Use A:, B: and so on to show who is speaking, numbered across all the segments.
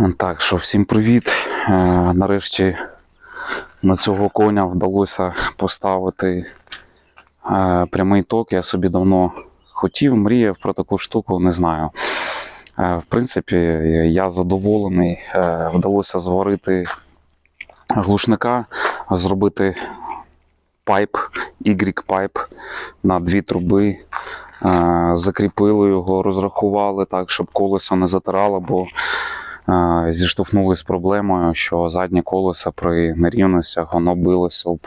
A: Так, що всім привіт. Е, Нарешті на цього коня вдалося поставити е, прямий ток. Я собі давно хотів, мріяв про таку штуку, не знаю. Е, В принципі, я задоволений. Вдалося зварити глушника, зробити пайп, Y-пайп на дві труби. Закріпили його, розрахували так, щоб колесо не затирало, бо зіштовхнулися з проблемою, що заднє колесо при нерівностях воно билося об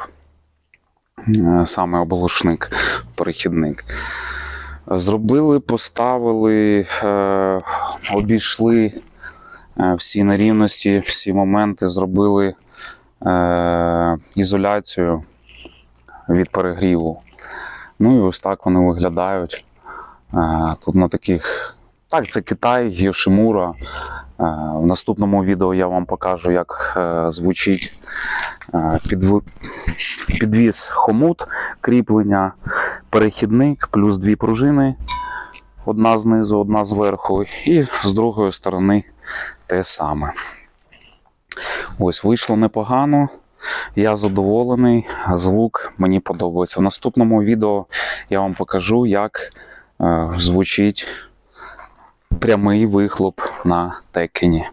A: е, саме облушник, перехідник. Зробили, поставили, е, обійшли е, всі нерівності, всі моменти, зробили ізоляцію від перегріву. Ну і ось так вони виглядають. Тут на таких. Так, це Китай, Гіршимура. Е, В наступному відео я вам покажу, як е, звучить е, підвіз хомут, кріплення, перехідник, плюс дві пружини. Одна знизу, одна зверху, і з другої сторони те саме. Ось вийшло непогано. Я задоволений, звук мені подобається. В наступному відео я вам покажу, як звучить прямий вихлоп на текені.